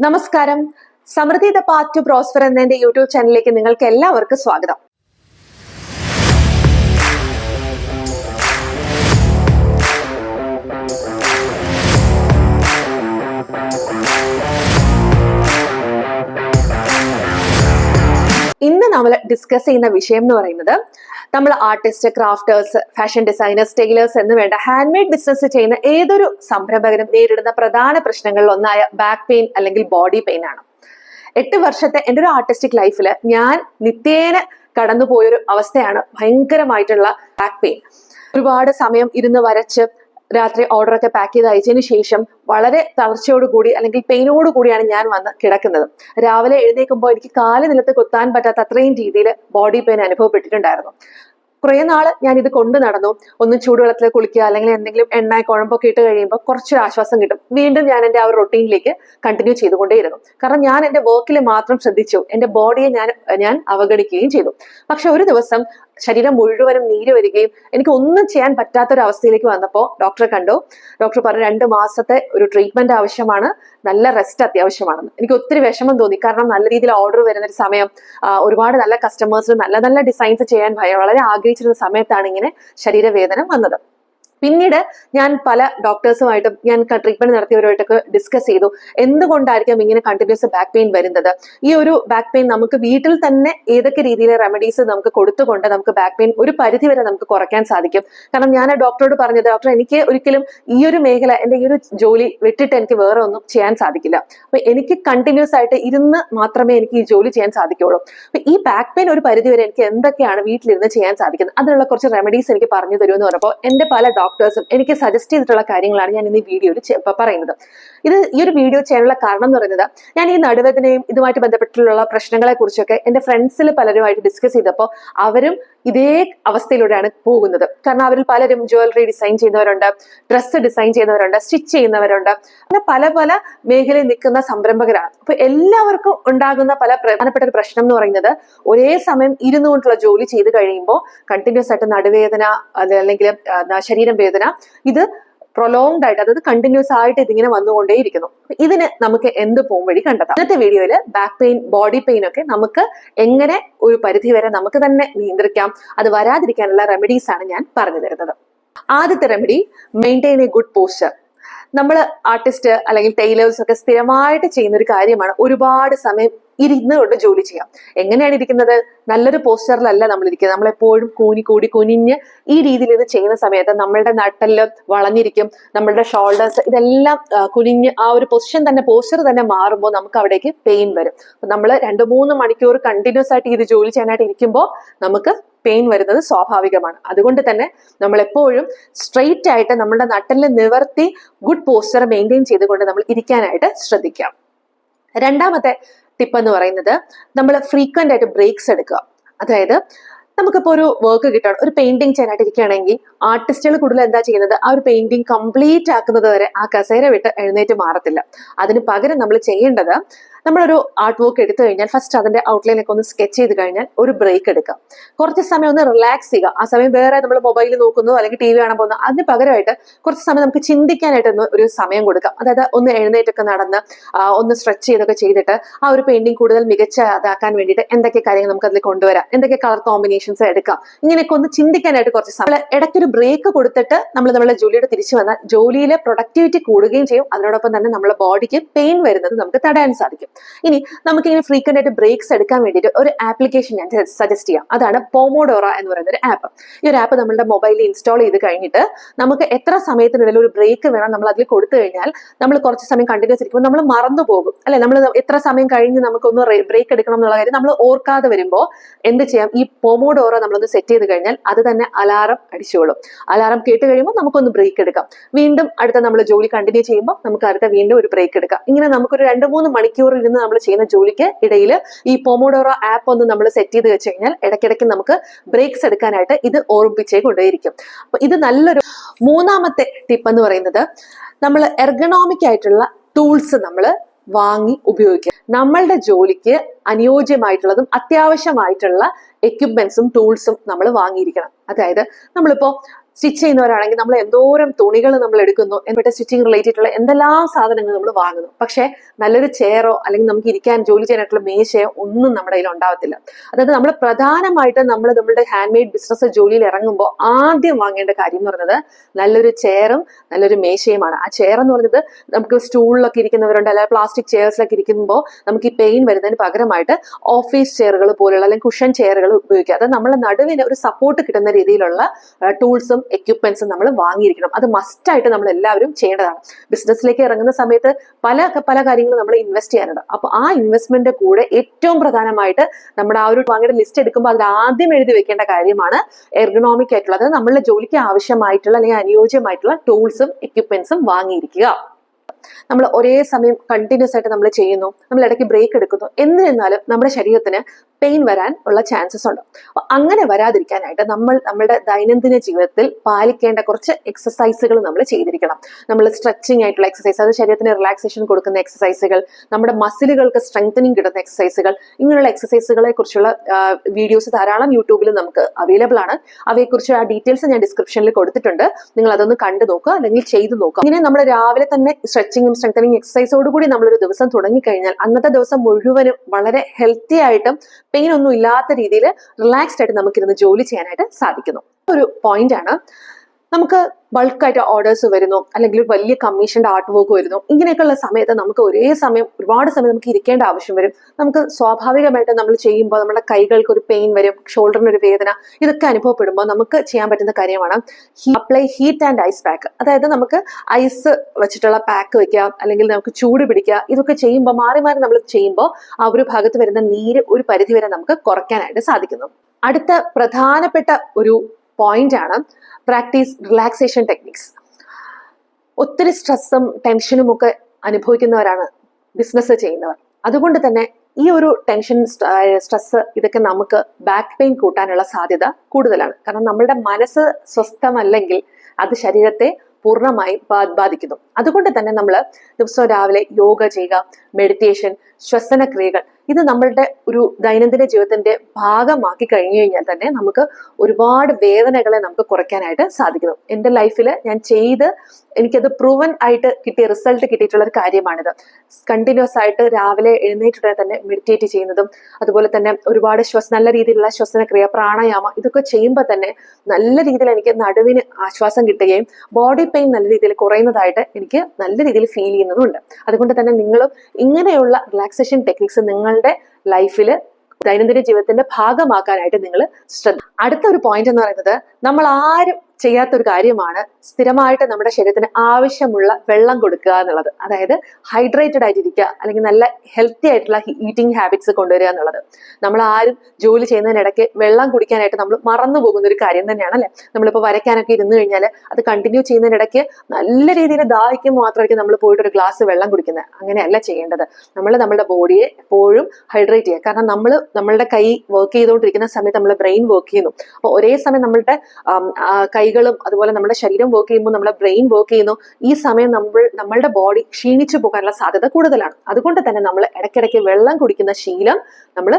നമസ്കാരം. സമൃദ്ധി the prosper എന്ന യൂട്യൂബ് ചാനലിലേക്ക് നിങ്ങൾക്ക് എല്ലാവർക്കും സ്വാഗതം. നമ്മൾ ഡിസ്കസ് ചെയ്യുന്ന വിഷയം എന്ന് പറയുന്നത് നമ്മൾ artist crafters fashion designers tailors എന്ന് വേണ്ട ഹാൻഡ് മെയ്ഡ് ബിസിനസ് ചെയ്യുന്ന ഏതൊരു സംരംഭകനും നേരിടുന്ന പ്രധാന പ്രശ്നങ്ങളിൽ ഒന്നായ ബാക്ക് പെയിൻ അല്ലെങ്കിൽ ബോഡി പെയിൻ ആണ്. എട്ട് വർഷത്തെ എന്റെ ഒരു ആർട്ടിസ്റ്റിക് ലൈഫിൽ ഞാൻ നിത്യേന കടന്നുപോയൊരു അവസ്ഥയാണ് ഭയങ്കരമായിട്ടുള്ള ബാക്ക് പെയിൻ ഒരുപാട് സമയം ഇരുന്ന് വരച്ച് രാത്രി ഓർഡറൊക്കെ പാക്ക് ചെയ്ത് അയച്ചതിന് ശേഷം വളരെ തളർച്ചയോടുകൂടി അല്ലെങ്കിൽ പെയിനോട് കൂടിയാണ് ഞാൻ വന്ന് കിടക്കുന്നത്. രാവിലെ എഴുന്നേൽക്കുമ്പോൾ എനിക്ക് കാൽ നിലത്ത് കൊത്താൻ പറ്റാത്ത അത്രയും രീതിയിൽ ബോഡി പെയിൻ അനുഭവപ്പെട്ടിട്ടുണ്ടായിരുന്നു. കുറേ നാൾ ഞാൻ ഇത് കൊണ്ട് നടന്നു. ഒന്ന് ചൂടുവെള്ളത്തിൽ കുളിക്കുക അല്ലെങ്കിൽ എന്തെങ്കിലും എണ്ണ കുഴമ്പൊക്കെ ഇട്ട് കഴിയുമ്പോൾ കുറച്ച് ആശ്വാസം കിട്ടും. വീണ്ടും ഞാൻ എന്റെ ആ ഒരു റൊട്ടീനിലേക്ക് കണ്ടിന്യൂ ചെയ്തുകൊണ്ടേയിരുന്നു. കാരണം ഞാൻ എന്റെ വർക്കിൽ മാത്രം ശ്രദ്ധിച്ചു. എന്റെ ബോഡിയെ ഞാൻ ഞാൻ അവഗണിക്കുകയും ചെയ്തു. പക്ഷെ ഒരു ദിവസം ശരീരം മുഴുവനും നീര് വരികയും എനിക്ക് ഒന്നും ചെയ്യാൻ പറ്റാത്തൊരു അവസ്ഥയിലേക്ക് വന്നപ്പോൾ ഡോക്ടറെ കണ്ടു. ഡോക്ടർ പറഞ്ഞു രണ്ട് മാസത്തെ ഒരു ട്രീറ്റ്മെന്റ് ആവശ്യമാണ്. നല്ല റെസ്റ്റ് അത്യാവശ്യമാണെന്ന് എനിക്ക് ഒത്തിരി വിഷമം തോന്നി. കാരണം നല്ല രീതിയിൽ ഓർഡർ വരുന്ന ഒരു സമയം ഒരുപാട് നല്ല കസ്റ്റമേഴ്സിന് നല്ല നല്ല ഡിസൈൻസ് ചെയ്യാൻ വളരെ ആഗ്രഹിച്ചിരുന്ന സമയത്താണ് ഇങ്ങനെ ശരീരവേദന വന്നത്. പിന്നീട് ഞാൻ പല ഡോക്ടേഴ്സുമായിട്ടും ഞാൻ ട്രീറ്റ്മെന്റ് നടത്തിയവരുമായിട്ടൊക്കെ ഡിസ്കസ് ചെയ്തു. എന്തുകൊണ്ടായിരിക്കും ഇങ്ങനെ കണ്ടിന്യൂസ് ബാക്ക് പെയിൻ വരുന്നത്? ഈ ഒരു ബാക്ക് പെയിൻ നമുക്ക് വീട്ടിൽ തന്നെ ഏതൊക്കെ രീതിയിലെ റെമഡീസ് നമുക്ക് കൊടുത്തുകൊണ്ട് നമുക്ക് ബാക്ക് പെയിൻ ഒരു പരിധി വരെ നമുക്ക് കുറയ്ക്കാൻ സാധിക്കും. കാരണം ഞാൻ ഡോക്ടറോട് പറഞ്ഞത് ഡോക്ടർ എനിക്ക് ഒരിക്കലും ഈ ഒരു മേഖല എന്റെ ഈ ഒരു ജോലി വിട്ടിട്ട് എനിക്ക് വേറെ ഒന്നും ചെയ്യാൻ സാധിക്കില്ല. അപ്പൊ എനിക്ക് കണ്ടിന്യൂസ് ആയിട്ട് ഇരുന്ന് മാത്രമേ എനിക്ക് ഈ ജോലി ചെയ്യാൻ സാധിക്കുള്ളൂ. അപ്പൊ ഈ ബാക്ക് പെയിൻ ഒരു പരിധി വരെ എനിക്ക് എന്തൊക്കെയാണ് വീട്ടിലിരുന്ന് ചെയ്യാൻ സാധിക്കുന്നത്? അതിനുള്ള കുറച്ച് റെമഡീസ് എനിക്ക് പറഞ്ഞു തരുമെന്ന് പറഞ്ഞപ്പോൾ എന്റെ പല ഡോക്ടേഴ്സും എനിക്ക് സജസ്റ്റ് ചെയ്തിട്ടുള്ള കാര്യങ്ങളാണ് ഞാൻ ഇന്ന് ഈ വീഡിയോയിൽ പറയുന്നത്. ഇത് ഈ ഒരു വീഡിയോ ചെയ്യാനുള്ള കാരണം എന്ന് പറയുന്നത് ഞാൻ ഈ നടുവേദനയും ഇതുമായിട്ട് ബന്ധപ്പെട്ടിട്ടുള്ള പ്രശ്നങ്ങളെ കുറിച്ചൊക്കെ എന്റെ ഫ്രണ്ട്സിൽ പലരുമായിട്ട് ഡിസ്കസ് ചെയ്തപ്പോൾ അവരും ഇതേ അവസ്ഥയിലൂടെയാണ് പോകുന്നത്. കാരണം അവരിൽ പലരും ജ്വല്ലറി ഡിസൈൻ ചെയ്യുന്നവരുണ്ട് ഡ്രസ്സ് ഡിസൈൻ ചെയ്യുന്നവരുണ്ട് സ്റ്റിച്ച് ചെയ്യുന്നവരുണ്ട്. അങ്ങനെ പല പല മേഖലയിൽ നിൽക്കുന്ന സംരംഭകരാണ്. അപ്പൊ എല്ലാവർക്കും ഉണ്ടാകുന്ന പല പ്രധാനപ്പെട്ട ഒരു പ്രശ്നം എന്ന് പറയുന്നത് ഒരേ സമയം ഇരുന്നുകൊണ്ടുള്ള ജോലി ചെയ്ത് കഴിയുമ്പോൾ കണ്ടിന്യൂസ് ആയിട്ട് നടുവേദന അല്ലെങ്കിൽ ശരീരം വേദന ഇത് പ്രൊലോങ്ഡ് ആയിട്ട് അതായത് കണ്ടിന്യൂസ് ആയിട്ട് ഇതിങ്ങനെ വന്നുകൊണ്ടേയിരിക്കുന്നു. ഇതിന് നമുക്ക് എന്ത് പോം വഴി കണ്ടെത്താം? ഇന്നത്തെ വീഡിയോയിൽ ബാക്ക് പെയിൻ ബോഡി പെയിൻ ഒക്കെ നമുക്ക് എങ്ങനെ ഒരു പരിധി വരെ നമുക്ക് തന്നെ നിയന്ത്രിക്കാം. അത് വരാതിരിക്കാനുള്ള റെമഡീസ് ആണ് ഞാൻ പറഞ്ഞു തരുന്നത്. ആദ്യത്തെ remedy maintain a good posture നമ്മൾ ആർട്ടിസ്റ്റ് അല്ലെങ്കിൽ ടൈലേഴ്സ് ഒക്കെ സ്ഥിരമായിട്ട് ചെയ്യുന്ന ഒരു കാര്യമാണ് ഒരുപാട് സമയം ഇരുന്ന് കൊണ്ട് ജോലി ചെയ്യാം. എങ്ങനെയാണ് ഇരിക്കുന്നത്? നല്ലൊരു പോസ്റ്ററിലല്ല നമ്മൾ ഇരിക്കുന്നത് നമ്മളെപ്പോഴും കൂനി കൂടി കുനിഞ്ഞ് ഈ രീതിയിൽ ഇത് ചെയ്യുന്ന സമയത്ത് നമ്മളുടെ നട്ടെല്ല് വളഞ്ഞിരിക്കും. നമ്മളുടെ ഷോൾഡേഴ്സ് ഇതെല്ലാം കുനിഞ്ഞ് ആ ഒരു പൊസിഷൻ തന്നെ പോസ്റ്റർ തന്നെ മാറുമ്പോൾ നമുക്ക് അവിടേക്ക് പെയിൻ വരും. നമ്മൾ രണ്ട് മൂന്ന് മണിക്കൂർ കണ്ടിന്യൂസ് ആയിട്ട് ഇത് ജോലി ചെയ്യാനായിട്ട് ഇരിക്കുമ്പോൾ നമുക്ക് പെയിൻ വരുന്നത് സ്വാഭാവികമാണ്. അതുകൊണ്ട് തന്നെ നമ്മൾ എപ്പോഴും സ്ട്രെയിറ്റ് ആയിട്ട് നമ്മുടെ നട്ടലിൽ നിവർത്തി ഗുഡ് പോസ്റ്റർ മെയിന്റെയിൻ ചെയ്തുകൊണ്ട് നമ്മൾ ഇരിക്കാനായിട്ട് ശ്രദ്ധിക്കാം. രണ്ടാമത്തെ ടിപ്പ് എന്ന് പറയുന്നത് നമ്മൾ ഫ്രീക്വന്റ് ആയിട്ട് ബ്രേക്സ് എടുക്കുക. അതായത് നമുക്കിപ്പോൾ ഒരു വർക്ക് കിട്ടണം ഒരു പെയിന്റിങ് ചെയ്യാനായിട്ട് ഇരിക്കുകയാണെങ്കിൽ ആർട്ടിസ്റ്റുകൾ കൂടുതൽ എന്താ ചെയ്യുന്നത്? ആ ഒരു പെയിന്റിങ് കംപ്ലീറ്റ് ആക്കുന്നത് വരെ ആ കസേര വിട്ട് എഴുന്നേറ്റ് മാറത്തില്ല. അതിന് പകരം നമ്മൾ ചെയ്യേണ്ടത് നമ്മളൊരു ആർട്ട് വർക്ക് എടുത്തു കഴിഞ്ഞാൽ ഫസ്റ്റ് അതിന്റെ ഔട്ട്ലൈനൊക്കെ ഒന്ന് സ്കെച്ച് ചെയ്ത് കഴിഞ്ഞാൽ ഒരു ബ്രേക്ക് എടുക്കാം. കുറച്ച് സമയം ഒന്ന് റിലാക്സ് ചെയ്യുക. ആ സമയം വേറെ നമ്മൾ മൊബൈലിൽ നോക്കുന്നു അല്ലെങ്കിൽ ടി വി കാണാൻ പോകുന്നു. അതിന് പകരമായിട്ട് കുറച്ച് സമയം നമുക്ക് ചിന്തിക്കാനായിട്ട് ഒന്ന് ഒരു സമയം കൊടുക്കാം. അതായത് ഒന്ന് എഴുന്നേറ്റൊക്കെ നടന്ന് ഒന്ന് സ്ട്രെച്ച് ചെയ്തൊക്കെ ചെയ്തിട്ട് ആ ഒരു പെയിന്റിങ് കൂടുതൽ മികച്ച അതാക്കാൻ വേണ്ടിയിട്ട് എന്തൊക്കെ കാര്യങ്ങൾ നമുക്ക് അതിൽ കൊണ്ടുവരാം? എന്തൊക്കെ കളർ കോമ്പിനേഷൻസ് എടുക്കാം? ഇങ്ങനെയൊക്കെ ഒന്ന് ചിന്തിക്കാനായിട്ട് കുറച്ച് സമയം. ഇടയ്ക്കൊരു ബ്രേക്ക് കൊടുത്തിട്ട് നമ്മൾ നമ്മളെ ജോലിയുടെ തിരിച്ചു വന്നാൽ ജോലിയിലെ പ്രൊഡക്ടിവിറ്റി കൂടുകയും ചെയ്യും. അതിനോടൊപ്പം തന്നെ നമ്മുടെ ബോഡിക്ക് പെയിൻ വരുന്നത് നമുക്ക് തടയാൻ സാധിക്കും. ഇനി നമുക്ക് ഇങ്ങനെ ഫ്രീക്വന്റ് ആയിട്ട് ബ്രേക്സ് എടുക്കാൻ വേണ്ടിയിട്ട് ഒരു ആപ്ലിക്കേഷൻ ഞാൻ സജസ്റ്റ് ചെയ്യാം. അതാണ് പോമോഡോറ എന്ന് പറയുന്ന ഒരു ആപ്പ് ഈ ഒരു ആപ്പ് നമ്മുടെ മൊബൈലിൽ ഇൻസ്റ്റാൾ ചെയ്ത് കഴിഞ്ഞിട്ട് നമുക്ക് എത്ര സമയത്തിനുള്ളിൽ ഒരു ബ്രേക്ക് വേണം നമ്മൾ അതിൽ കൊടുത്തു കഴിഞ്ഞാൽ നമ്മൾ കുറച്ച് സമയം കണ്ടിന്യൂസ് ഇരിക്കുമ്പോൾ നമ്മൾ മറന്നു പോകും. അല്ലെ? നമ്മൾ എത്ര സമയം കഴിഞ്ഞ് നമുക്കൊന്ന് ബ്രേക്ക് എടുക്കണം എന്നുള്ള കാര്യം നമ്മൾ ഓർക്കാതെ വരുമ്പോൾ എന്ത് ചെയ്യാം? ഈ പോമോഡോറ നമ്മളൊന്ന് സെറ്റ് ചെയ്ത് കഴിഞ്ഞാൽ അത് തന്നെ അലാറം അടിച്ചോളും. അലാറം കേട്ട് കഴിയുമ്പോൾ നമുക്കൊന്ന് ബ്രേക്ക് എടുക്കാം. വീണ്ടും അടുത്ത നമ്മൾ ജോലി കണ്ടിന്യൂ ചെയ്യുമ്പോൾ നമുക്ക് അടുത്ത വീണ്ടും ഒരു ബ്രേക്ക് എടുക്കാം. ഇങ്ങനെ നമുക്കൊരു രണ്ട് മൂന്ന് മണിക്കൂർ ഇരുന്ന് നമ്മൾ ചെയ്യുന്ന ജോലിക്ക് ഇടയിൽ ഈ പോമോഡോറോ ആപ്പ് ഒന്ന് നമ്മൾ സെറ്റ് ചെയ്ത് വെച്ച് കഴിഞ്ഞാൽ ഇടയ്ക്കിടയ്ക്ക് നമുക്ക് ബ്രേക്സ് എടുക്കാനായിട്ട് ഇത് ഓർമ്മിപ്പിച്ചേ കൊണ്ടേയിരിക്കും. അപ്പൊ ഇത് നല്ലൊരു മൂന്നാമത്തെ ടിപ്പ് എന്ന് പറയുന്നത് നമ്മൾ എർഗണോമിക് ആയിട്ടുള്ള ടൂൾസ് നമ്മൾ വാങ്ങി ഉപയോഗിക്കുക. നമ്മളുടെ ജോലിക്ക് അനുയോജ്യമായിട്ടുള്ളതും അത്യാവശ്യമായിട്ടുള്ള എക്യുപ്മെന്റ്സും ടൂൾസും നമ്മൾ വാങ്ങിയിരിക്കണം. അതായത് നമ്മളിപ്പോ സ്റ്റിച്ച് ചെയ്യുന്നവരാണെങ്കിൽ നമ്മൾ എന്തോരം തുണികൾ നമ്മൾ എടുക്കുന്നു എന്നിട്ട് സ്റ്റിച്ചിങ് റിലേറ്റഡ് ഉള്ള എന്തെല്ലാം സാധനങ്ങൾ നമ്മൾ വാങ്ങുന്നു. പക്ഷേ നല്ലൊരു ചെയറോ അല്ലെങ്കിൽ നമുക്ക് ഇരിക്കാൻ ജോലി ചെയ്യാനായിട്ടുള്ള മേശയോ ഒന്നും നമ്മുടെ കയ്യിൽ ഉണ്ടാവത്തില്ല. അതായത് നമ്മൾ പ്രധാനമായിട്ട് നമ്മൾ നമ്മുടെ ഹാൻഡ് മെയ്ഡ് ബിസിനസ് ജോലിയിൽ ഇറങ്ങുമ്പോൾ ആദ്യം വാങ്ങേണ്ട കാര്യം എന്ന് പറയുന്നത് നല്ലൊരു ചെയറും നല്ലൊരു മേശയുമാണ്. ആ ചെയർ എന്ന് പറയുന്നത് നമുക്ക് സ്റ്റൂളിലൊക്കെ ഇരിക്കുന്നവരുണ്ട് അല്ലെങ്കിൽ പ്ലാസ്റ്റിക് ചെയർസിലൊക്കെ ഇരിക്കുമ്പോൾ നമുക്ക് ഈ പെയിൻ വരുന്നതിന് പകരമായിട്ട് ഓഫീസ് ചെയറുകൾ പോലെയുള്ള അല്ലെങ്കിൽ കുഷൻ ചെയറുകൾ ഉപയോഗിക്കുക. അത് നമ്മളെ നടുവിന് ഒരു സപ്പോർട്ട് കിട്ടുന്ന രീതിയിലുള്ള ടൂൾസും എക്യുപ്മെന്റ്സും നമ്മൾ വാങ്ങിയിരിക്കണം. അത് മസ്റ്റായിട്ട് നമ്മൾ എല്ലാവരും ചെയ്യേണ്ടതാണ്. ബിസിനസ്സിലേക്ക് ഇറങ്ങുന്ന സമയത്ത് പല പല കാര്യങ്ങളും നമ്മൾ ഇൻവെസ്റ്റ് ചെയ്യാനുണ്ട്. അപ്പോൾ ആ ഇൻവെസ്റ്റ്മെന്റ് കൂടെ ഏറ്റവും പ്രധാനമായിട്ട് നമ്മുടെ ആ ഒരു വാങ്ങിയുടെ ലിസ്റ്റ് എടുക്കുമ്പോൾ അതിൽ ആദ്യം എഴുതി വെക്കേണ്ട കാര്യമാണ് എർഗണോമിക് ആയിട്ടുള്ള അതായത് നമ്മളുടെ ജോലിക്ക് ആവശ്യമായിട്ടുള്ള അല്ലെങ്കിൽ അനുയോജ്യമായിട്ടുള്ള ടൂൾസും എക്യുപ്മെന്റ്സും വാങ്ങിയിരിക്കുക. നമ്മൾ ഒരേ സമയം കണ്ടിന്യൂസ് ആയിട്ട് നമ്മൾ ചെയ്യുന്നു. നമ്മൾ ഇടയ്ക്ക് ബ്രേക്ക് എടുക്കുന്നു. എന്നിരുന്നാലും നമ്മുടെ ശരീരത്തിന് പെയിൻ വരാൻ ഉള്ള ചാൻസസ് ഉണ്ട്. അപ്പൊ അങ്ങനെ വരാതിരിക്കാനായിട്ട് നമ്മൾ നമ്മുടെ ദൈനംദിന ജീവിതത്തിൽ പാലിക്കേണ്ട കുറച്ച് എക്സസൈസുകൾ നമ്മൾ ചെയ്തിരിക്കണം. നമ്മൾ സ്ട്രെച്ചിങ് ആയിട്ടുള്ള എക്സസൈസ് അത് ശരീരത്തിന് റിലാക്സേഷൻ കൊടുക്കുന്ന എക്സസൈസുകൾ നമ്മുടെ മസിലുകൾക്ക് സ്ട്രെങ്തനിങ് കിട്ടുന്ന എക്സസൈസുകൾ ഇങ്ങനെയുള്ള എക്സസൈസുകളെ കുറിച്ചുള്ള വീഡിയോസ് ധാരാളം യൂട്യൂബിൽ നമുക്ക് അവൈലബിൾ ആണ്. അവയെക്കുറിച്ച് ആ ഡീറ്റെയിൽസ് ഞാൻ ഡിസ്ക്രിപ്ഷനിൽ കൊടുത്തിട്ടുണ്ട്. നിങ്ങൾ അതൊന്ന് കണ്ടു നോക്കുക അല്ലെങ്കിൽ ചെയ്തു നോക്കുക. ഇങ്ങനെ നമ്മൾ രാവിലെ തന്നെ സ്ട്രെച്ചിങ്ങും സ്ട്രെങ്തനിങ് എക്സസൈസോട് കൂടി നമ്മളൊരു ദിവസം തുടങ്ങിക്കഴിഞ്ഞാൽ അന്നത്തെ ദിവസം മുഴുവനും വളരെ ഹെൽത്തി ആയിട്ടും പെയിൻ ഒന്നും ഇല്ലാത്ത രീതിയിൽ റിലാക്സ്ഡ് ആയിട്ട് നമുക്കിരുന്ന് ജോലി ചെയ്യാനായിട്ട് സാധിക്കുന്നു. ഒരു പോയിന്റ് ആണ്. നമുക്ക് ബൾക്കായിട്ട് ഓർഡേഴ്സ് വരുന്നു അല്ലെങ്കിൽ ഒരു വലിയ കമ്മീഷന്റെ ആർട്ട് വർക്ക് വരുന്നു ഇങ്ങനെയൊക്കെയുള്ള സമയത്ത് നമുക്ക് ഒരേ സമയം ഒരുപാട് സമയം നമുക്ക് ഇരിക്കേണ്ട ആവശ്യം വരും. നമുക്ക് സ്വാഭാവികമായിട്ട് നമ്മൾ ചെയ്യുമ്പോൾ നമ്മുടെ കൈകൾക്ക് ഒരു പെയിൻ വരും ഷോൾഡറിന് ഒരു വേദന ഇതൊക്കെ അനുഭവപ്പെടുമ്പോൾ നമുക്ക് ചെയ്യാൻ പറ്റുന്ന കാര്യമാണ് apply heat and ice pack അതായത് നമുക്ക് ഐസ് വെച്ചിട്ടുള്ള പാക്ക് വെക്കുക അല്ലെങ്കിൽ നമുക്ക് ചൂട് പിടിക്കുക ഇതൊക്കെ ചെയ്യുമ്പോൾ മാറി മാറി നമ്മൾ ചെയ്യുമ്പോൾ ആ ഒരു ഭാഗത്ത് വരുന്ന നീര് ഒരു പരിധി വരെ നമുക്ക് കുറയ്ക്കാനായിട്ട് സാധിക്കുന്നു. അടുത്ത പ്രധാനപ്പെട്ട ഒരു പോയിന്റ് ആണ്. പ്രാക്ടീസ് റിലാക്സേഷൻ ടെക്നിക്സ് ഒത്തിരി സ്ട്രെസ്സും ടെൻഷനും ഒക്കെ അനുഭവിക്കുന്നവരാണ് ബിസിനസ് ചെയ്യുന്നവർ. അതുകൊണ്ട് തന്നെ ഈ ഒരു ടെൻഷൻ സ്ട്രെസ് ഇതൊക്കെ നമുക്ക് ബാക്ക് പെയിൻ കൂട്ടാനുള്ള സാധ്യത കൂടുതലാണ്. കാരണം നമ്മളുടെ മനസ്സ് സ്വസ്ഥമല്ലെങ്കിൽ അത് ശരീരത്തെ പൂർണമായി ബാധിക്കുന്നു. അതുകൊണ്ട് തന്നെ നമ്മൾ ദിവസവും രാവിലെ യോഗ ചെയ്യുക മെഡിറ്റേഷൻ ശ്വസന ക്രിയകൾ ഇത് നമ്മളുടെ ഒരു ദൈനംദിന ജീവിതത്തിന്റെ ഭാഗമാക്കി കഴിഞ്ഞു കഴിഞ്ഞാൽ തന്നെ നമുക്ക് ഒരുപാട് വേദനകളെ നമുക്ക് കുറയ്ക്കാനായിട്ട് സാധിക്കുന്നു. എന്റെ ലൈഫിൽ ഞാൻ ചെയ്ത് എനിക്കത് പ്രൂവൻ ആയിട്ട് കിട്ടിയ റിസൾട്ട് കിട്ടിയിട്ടുള്ള ഒരു കാര്യമാണിത്. കണ്ടിന്യൂസ് ആയിട്ട് രാവിലെ എഴുന്നേറ്റുടനെ തന്നെ മെഡിറ്റേറ്റ് ചെയ്യുന്നതും അതുപോലെ തന്നെ ഒരുപാട് ശ്വസ നല്ല രീതിയിലുള്ള ശ്വസനക്രിയ പ്രാണായാമ ഇതൊക്കെ ചെയ്യുമ്പോൾ തന്നെ നല്ല രീതിയിൽ എനിക്ക് നടുവിന് ആശ്വാസം കിട്ടുകയും ബോഡി പെയിൻ നല്ല രീതിയിൽ കുറയുന്നതായിട്ട് എനിക്ക് നല്ല രീതിയിൽ ഫീൽ ചെയ്യുന്നതുണ്ട് അതുകൊണ്ട് തന്നെ നിങ്ങളും ഇങ്ങനെയുള്ള റിലാക്സേഷൻ ടെക്നിക്സ് നിങ്ങളുടെ ലൈഫിൽ ദൈനംദിന ജീവിതത്തിന്റെ ഭാഗമാക്കാനായിട്ട് നിങ്ങൾ ശ്രദ്ധ അടുത്ത ഒരു പോയിന്റ് എന്ന് പറയുന്നത് നമ്മൾ ആരും ചെയ്യാത്ത ഒരു കാര്യമാണ് സ്ഥിരമായിട്ട് നമ്മുടെ ശരീരത്തിന് ആവശ്യമുള്ള വെള്ളം കൊടുക്കുക എന്നുള്ളത്. അതായത് ഹൈഡ്രേറ്റഡ് ആയിട്ടിരിക്കുക അല്ലെങ്കിൽ നല്ല ഹെൽത്തി ആയിട്ടുള്ള ഈറ്റിംഗ് ഹാബിറ്റ്സ് കൊണ്ടുവരിക എന്നുള്ളത്. നമ്മൾ ആരും ജോലി ചെയ്യുന്നതിനിടയ്ക്ക് വെള്ളം കുടിക്കാനായിട്ട് നമ്മൾ മറന്നു പോകുന്ന ഒരു കാര്യം തന്നെയാണ് അല്ലെ? നമ്മളിപ്പോൾ വരയ്ക്കാനൊക്കെ ഇരുന്ന് കഴിഞ്ഞാൽ അത് കണ്ടിന്യൂ ചെയ്യുന്നതിനിടയ്ക്ക് നല്ല രീതിയിൽ ദാഹിക്കും മാത്രമായിരിക്കും നമ്മൾ പോയിട്ട് ഒരു ഗ്ലാസ് വെള്ളം കുടിക്കുന്നത്. അങ്ങനെയല്ല ചെയ്യേണ്ടത്. നമ്മൾ നമ്മുടെ ബോഡിയെ എപ്പോഴും ഹൈഡ്രേറ്റ് ചെയ്യുക. കാരണം നമ്മൾ നമ്മളുടെ കൈ വർക്ക് ചെയ്തുകൊണ്ടിരിക്കുന്ന സമയത്ത് നമ്മുടെ ബ്രെയിൻ വർക്ക് ചെയ്യുന്നു. അപ്പോൾ ഒരേ സമയം നമ്മളുടെ ആ, കൈകളും അതുപോലെ നമ്മുടെ ശരീരം വർക്ക് ചെയ്യുമ്പോൾ നമ്മുടെ ബ്രെയിൻ വർക്ക് ചെയ്യുന്നു. ഈ സമയം നമ്മൾ നമ്മളുടെ ബോഡി ക്ഷീണിച്ചു പോകാനുള്ള സാധ്യത കൂടുതലാണ്. അതുകൊണ്ട് തന്നെ നമ്മൾ ഇടയ്ക്കിടയ്ക്ക് വെള്ളം കുടിക്കുന്ന ശീലം നമ്മൾ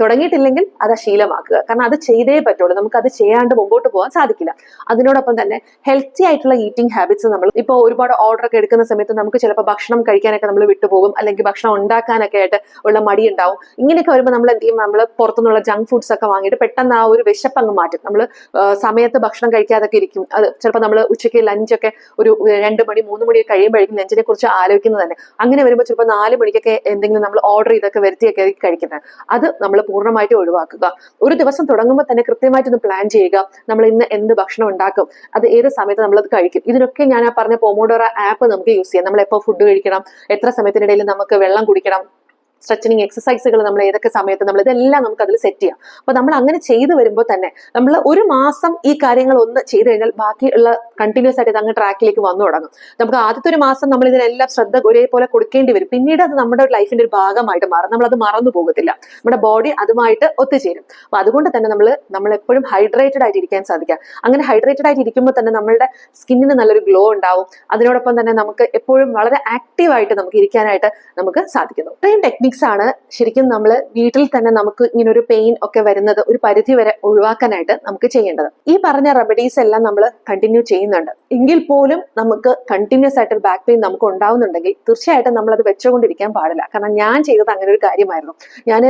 തുടങ്ങിയിട്ടില്ലെങ്കിൽ അത് ശീലമാക്കുക. കാരണം അത് ചെയ്തേ പറ്റുള്ളൂ. നമുക്ക് അത് ചെയ്യാണ്ട് മുമ്പോട്ട് പോകാൻ സാധിക്കില്ല. അതിനോടൊപ്പം തന്നെ ഹെൽത്തി ആയിട്ടുള്ള ഈറ്റിംഗ് ഹാബിറ്റ്സ് നമ്മൾ ഇപ്പോൾ ഒരുപാട് ഓർഡർ ഒക്കെ എടുക്കുന്ന സമയത്ത് നമുക്ക് ചിലപ്പോൾ ഭക്ഷണം കഴിക്കാനൊക്കെ നമ്മൾ വിട്ടുപോകും. അല്ലെങ്കിൽ ഭക്ഷണം ഉണ്ടാക്കാനൊക്കെ ആയിട്ട് ഉള്ള മടി ഉണ്ടാവും. ഇങ്ങനെയൊക്കെ വരുമ്പോൾ നമ്മൾ എന്ത് ചെയ്യും? നമ്മൾ പുറത്തുനിന്നുള്ള ജങ്ക് ഫുഡ്സ് ഒക്കെ വാങ്ങിയിട്ട് പെട്ടെന്ന് ആ ഒരു വിശപ്പ് അങ്ങ് മാറ്റും. നമ്മൾ സമയത്ത് ഭക്ഷണം കഴിക്കാതൊക്കെ ഇരിക്കും. അത് ചിലപ്പോൾ നമ്മൾ ഉച്ചയ്ക്ക് ലഞ്ചൊക്കെ ഒരു രണ്ട് മണി മൂന്ന് മണി കഴിയുമ്പോഴേക്കും ലഞ്ചിനെ കുറിച്ച് ആലോചിക്കുന്നത് തന്നെ. അങ്ങനെ വരുമ്പോൾ ചിലപ്പോൾ നാല് മണിക്കൊക്കെ എന്തെങ്കിലും നമ്മൾ ഓർഡർ ചെയ്തൊക്കെ വരുത്തിയൊക്കെ കഴിക്കുന്നത്. അത് നമ്മൾ പൂർണമായിട്ട് ഒഴിവാക്കുക. ഒരു ദിവസം തുടങ്ങുമ്പോൾ തന്നെ കൃത്യമായിട്ട് ഒന്ന് പ്ലാൻ ചെയ്യുക. നമ്മൾ ഇന്ന് എന്ത് ഭക്ഷണം ഉണ്ടാക്കും അത് ഏത് സമയത്ത് നമ്മളത് കഴിക്കും. ഇതിനൊക്കെ ഞാൻ ആ പറഞ്ഞ പോമോഡോറ ആപ്പ് നമുക്ക് യൂസ് ചെയ്യാം. നമ്മൾ എപ്പോൾ ഫുഡ് കഴിക്കണം എത്ര സമയത്തിനിടയിൽ നമുക്ക് വെള്ളം കുടിക്കണം സ്ട്രെച്ചിങ് എക്സസൈസുകൾ നമ്മൾ ഏതൊക്കെ സമയത്ത് നമ്മൾ ഇതെല്ലാം നമുക്ക് അതിൽ സെറ്റ് ചെയ്യാം. അപ്പൊ നമ്മൾ അങ്ങനെ ചെയ്തു വരുമ്പോൾ തന്നെ നമ്മൾ ഒരു മാസം ഈ കാര്യങ്ങൾ ഒന്ന് ചെയ്തു കഴിഞ്ഞാൽ ബാക്കിയുള്ള കണ്ടിന്യൂസ് ആയിട്ട് അങ്ങ് ട്രാക്കിലേക്ക് വന്നു തുടങ്ങും. നമുക്ക് ആദ്യത്തെ ഒരു മാസം നമ്മൾ ഇതിനെല്ലാം ശ്രദ്ധ ഒരേപോലെ കൊടുക്കേണ്ടി വരും. പിന്നീട് അത് നമ്മുടെ ലൈഫിന്റെ ഒരു ഭാഗമായിട്ട് മാറും. നമ്മൾ അത് മറന്നു പോകത്തില്ല. നമ്മുടെ ബോഡി അതുമായിട്ട് ഒത്തുചേരും. അപ്പൊ അതുകൊണ്ട് തന്നെ നമ്മൾ നമ്മൾ എപ്പോഴും ഹൈഡ്രേറ്റഡ് ആയിട്ട് ഇരിക്കാൻ സാധിക്കുക. അങ്ങനെ ഹൈഡ്രേറ്റഡ് ആയിട്ട് ഇരിക്കുമ്പോൾ തന്നെ നമ്മുടെ സ്കിന്നിന് നല്ലൊരു ഗ്ലോ ഉണ്ടാവും. അതിനോടൊപ്പം തന്നെ നമുക്ക് എപ്പോഴും വളരെ ആക്റ്റീവ് ആയിട്ട് നമുക്ക് ഇരിക്കാനായിട്ട് നമുക്ക് സാധിക്കുന്നു. ഇത്രയും ടെക്നിക്സ് ടെക്നിക്സ് ആണ് ശരിക്കും നമ്മൾ വീട്ടിൽ തന്നെ നമുക്ക് ഇങ്ങനെ ഒരു പെയിൻ ഒക്കെ വരുന്നത് ഒരു പരിധി വരെ ഒഴിവാക്കാനായിട്ട് നമുക്ക് ചെയ്യേണ്ടത്. ഈ പറഞ്ഞ റെമഡീസ് എല്ലാം നമ്മൾ കണ്ടിന്യൂ ചെയ്യുന്നുണ്ട്. എങ്കിൽ പോലും നമുക്ക് കണ്ടിന്യൂസ് ആയിട്ട് ബാക്ക് പെയിൻ നമുക്ക് ഉണ്ടാവുന്നുണ്ടെങ്കിൽ തീർച്ചയായിട്ടും നമ്മൾ അത് വെച്ചുകൊണ്ടിരിക്കാൻ പാടില്ല. കാരണം ഞാൻ ചെയ്തത് അങ്ങനെ ഒരു കാര്യമായിരുന്നു. ഞാൻ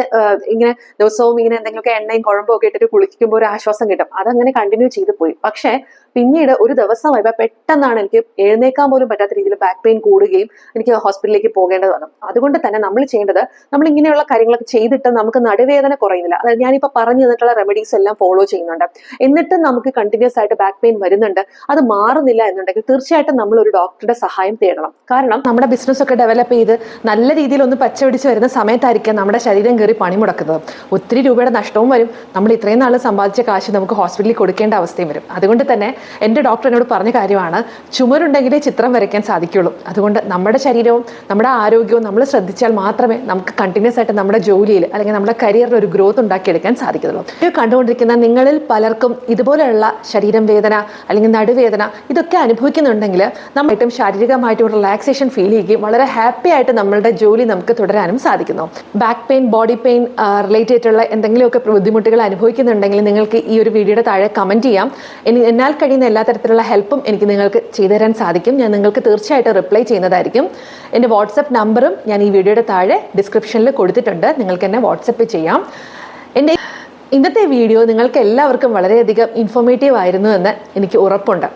ഇങ്ങനെ ദിവസവും ഇങ്ങനെ എന്തെങ്കിലുമൊക്കെ എണ്ണയും കുഴമ്പും ഒക്കെ ഇട്ടിട്ട് കുളിക്കുമ്പോൾ ഒരു ആശ്വാസം കിട്ടും. അതങ്ങനെ കണ്ടിന്യൂ ചെയ്തു പോയി. പക്ഷേ പിന്നീട് ഒരു ദിവസമായപ്പോൾ പെട്ടെന്നാണ് എനിക്ക് എഴുന്നേക്കാൻ പോലും പറ്റാത്ത രീതിയിൽ ബാക്ക് പെയിൻ കൂടുകയും എനിക്ക് ഹോസ്പിറ്റലിലേക്ക് പോകേണ്ടത് വന്നു. അതുകൊണ്ട് തന്നെ നമ്മൾ ചെയ്യേണ്ടത് നമ്മൾ ഇങ്ങനെയുള്ള കാര്യങ്ങളൊക്കെ ചെയ്തിട്ട് നമുക്ക് നടുവേദന കുറയുന്നില്ല. അതായത് ഞാനിപ്പോൾ പറഞ്ഞു തന്നിട്ടുള്ള റെമഡീസ് എല്ലാം ഫോളോ ചെയ്യുന്നുണ്ട്. എന്നിട്ടും നമുക്ക് കണ്ടിന്യൂസ് ആയിട്ട് ബാക്ക് പെയിൻ വരുന്നുണ്ട്. അത് മാറുന്നില്ല എന്നുണ്ടെങ്കിൽ തീർച്ചയായിട്ടും നമ്മൾ ഒരു ഡോക്ടറുടെ സഹായം തേടണം. കാരണം നമ്മുടെ ബിസിനസ് ഒക്കെ ഡെവലപ്പ് ചെയ്ത് നല്ല രീതിയിൽ ഒന്ന് പച്ചപിടിച്ച് വരുന്ന സമയത്തായിരിക്കും നമ്മുടെ ശരീരം കയറി പണി മുടക്കുന്നത് ഒത്തിരി രൂപയുടെ നഷ്ടവും വരും. നമ്മൾ ഇത്രയും നാൾ സമ്പാദിച്ച കാശ് നമുക്ക് ഹോസ്പിറ്റലിൽ കൊടുക്കേണ്ട അവസ്ഥയും വരും. അതുകൊണ്ട് തന്നെ എന്റെ ഡോക്ടർ എന്നോട് പറഞ്ഞ കാര്യമാണ് ചുമരുണ്ടെങ്കിലേ ചിത്രം വരയ്ക്കാൻ സാധിക്കുള്ളൂ. അതുകൊണ്ട് നമ്മുടെ ശരീരവും നമ്മുടെ ആരോഗ്യവും നമ്മൾ ശ്രദ്ധിച്ചാൽ മാത്രമേ നമുക്ക് കണ്ടിന്യൂസ് ആയിട്ട് നമ്മുടെ ജോലിയിൽ അല്ലെങ്കിൽ നമ്മുടെ കരിയറിൽ ഒരു ഗ്രോത്ത് ഉണ്ടാക്കിയെടുക്കാൻ സാധിക്കുള്ളൂ ഇത് കണ്ടുകൊണ്ടിരിക്കുന്ന നിങ്ങളിൽ പലർക്കും ഇതുപോലെയുള്ള ശരീരം വേദന അല്ലെങ്കിൽ നടുവേദന ഇതൊക്കെ അനുഭവിക്കുന്നുണ്ടെങ്കിൽ നമ്മളായിട്ടും ശാരീരികമായിട്ടും റിലാക്സേഷൻ ഫീൽ ചെയ്യുകയും വളരെ ഹാപ്പി ആയിട്ട് നമ്മളുടെ ജോലി നമുക്ക് തുടരാനും സാധിക്കുന്നു. Back pain body pain relate ആയിട്ടുള്ള എന്തെങ്കിലുമൊക്കെ ബുദ്ധിമുട്ടുകൾ അനുഭവിക്കുന്നുണ്ടെങ്കിൽ നിങ്ങൾക്ക് ഈ ഒരു വീഡിയോയുടെ താഴെ കമന്റ് ചെയ്യാം. എന്നാൽ കഴിയുന്ന എല്ലാ തരത്തിലുള്ള ഹെൽപ്പും എനിക്ക് നിങ്ങൾക്ക് ചെയ്തു തരാൻ സാധിക്കും. ഞാൻ നിങ്ങൾക്ക് തീർച്ചയായിട്ടും റിപ്ലൈ ചെയ്യുന്നതായിരിക്കും. എന്റെ വാട്സപ്പ് നമ്പറും ഞാൻ ഈ വീഡിയോയുടെ താഴെ ഡിസ്ക്രിപ്ഷനിൽ കൊടുത്തിട്ടുണ്ട്. നിങ്ങൾക്ക് എന്നെ വാട്സപ്പ് ചെയ്യാം. എന്റെ ഇന്നത്തെ വീഡിയോ നിങ്ങൾക്ക് എല്ലാവർക്കും വളരെയധികം ഇൻഫോർമേറ്റീവ് ആയിരുന്നു എന്ന് എനിക്ക് ഉറപ്പുണ്ട്.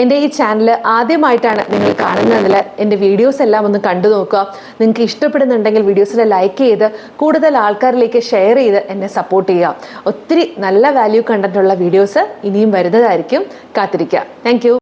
എന്റെ ഈ ചാനൽ ആദ്യമായിട്ടാണ് നിങ്ങൾ കാണുന്നതിൽ എന്റെ വീഡിയോസ് എല്ലാം ഒന്ന് കണ്ടു നോക്കുക. നിങ്ങൾക്ക് ഇഷ്ടപ്പെടുന്നുണ്ടെങ്കിൽ വീഡിയോസിനെ ലൈക്ക് ചെയ്ത് കൂടുതൽ ആൾക്കാരിലേക്ക് ഷെയർ ചെയ്ത് എന്നെ സപ്പോർട്ട് ചെയ്യുക. ഒത്തിരി നല്ല വാല്യൂ കണ്ടന്റുള്ള വീഡിയോസ് ഇനിയും വരുന്നതായിരിക്കും. കാത്തിരിക്കുക. താങ്ക്